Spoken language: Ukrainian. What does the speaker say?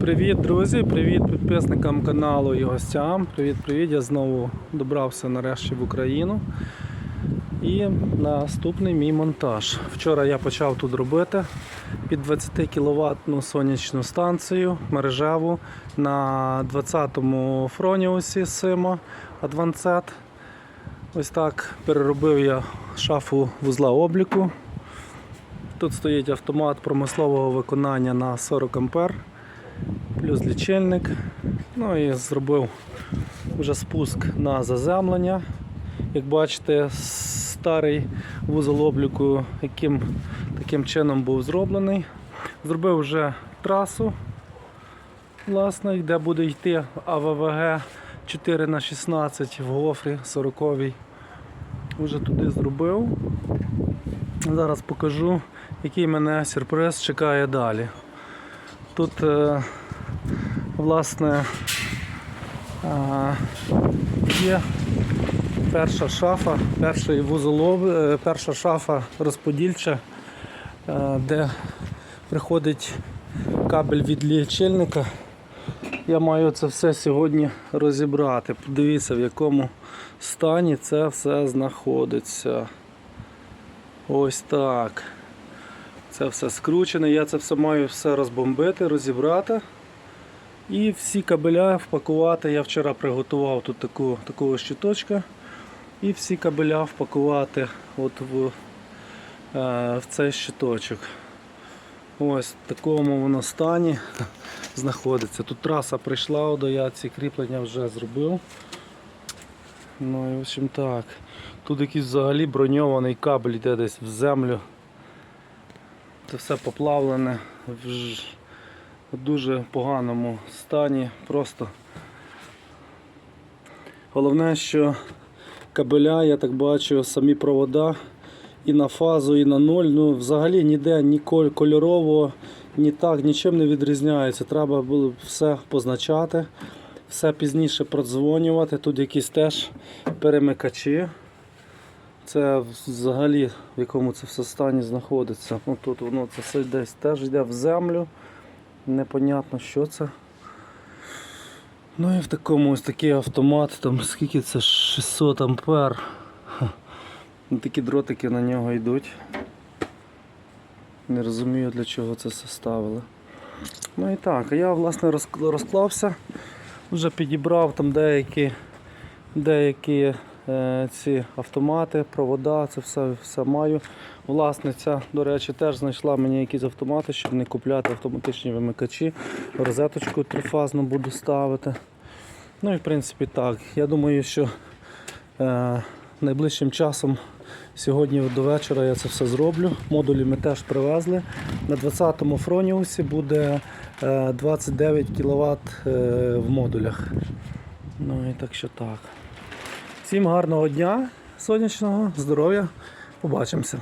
Привіт, друзі! Привіт підписникам каналу і гостям. Привіт-привіт! Я знову добрався нарешті в Україну. І наступний мій монтаж. Вчора я почав тут робити під 20 кВт сонячну станцію мережеву на 20-му фроніусі Симо Advanced. Ось так переробив я шафу вузла обліку. Тут стоїть автомат промислового виконання на 40 А плюс лічильник. Ну і зробив вже спуск на заземлення. Як бачите, старий вузол обліку, яким таким чином був зроблений. Зробив вже трасу, власне, де буде йти АВВГ 4х16 в гофрі 40 Вже туди зробив. Зараз покажу, який мене сюрприз чекає далі. Тут, е, власне, е, є перша шафа, перший вузолов, е, перша шафа розподільча, де приходить кабель від лічильника. Я маю це все сьогодні розібрати. Подивіться, в якому стані це все знаходиться. Ось так. Це все скручене, я це все маю все розбомбити, розібрати. І всі кабеля впакувати. Я вчора приготував тут таку, такого щиточка. І всі кабеля впакувати от в, е, в цей щиточок. Ось в такому воно стані знаходиться. Тут траса прийшла, я ці кріплення вже зробив. Ну і в общем так. Тут якийсь взагалі броньований кабель йде десь в землю. Це все поплавлене в дуже поганому стані. Просто головне, що кабеля, я так бачу, самі провода і на фазу, і на ноль. Ну, взагалі ніде ні коль- кольорово, ні так, нічим не відрізняється. Треба було все позначати, все пізніше продзвонювати. Тут якісь теж перемикачі. Це взагалі в якому це все стані знаходиться. Ну, тут воно це все десь теж йде в землю. Непонятно що це. Ну і в такому ось такий автомат, там скільки це 600 ампер. Ха. Ну, Такі дротики на нього йдуть. Не розумію для чого це все ставили. Ну і так, я власне розклався, вже підібрав там деякі, деякі ці автомати, провода, це все, все маю. Власниця, до речі, теж знайшла мені якісь автомати, щоб не купляти автоматичні вимикачі. Розеточку трифазну буду ставити. Ну і в принципі так. Я думаю, що е, найближчим часом сьогодні до вечора я це все зроблю. Модулі ми теж привезли. На 20-му фроніусі буде е, 29 кВт е, в модулях. Ну і так що так. Всім гарного дня, сонячного, здоров'я. Побачимося.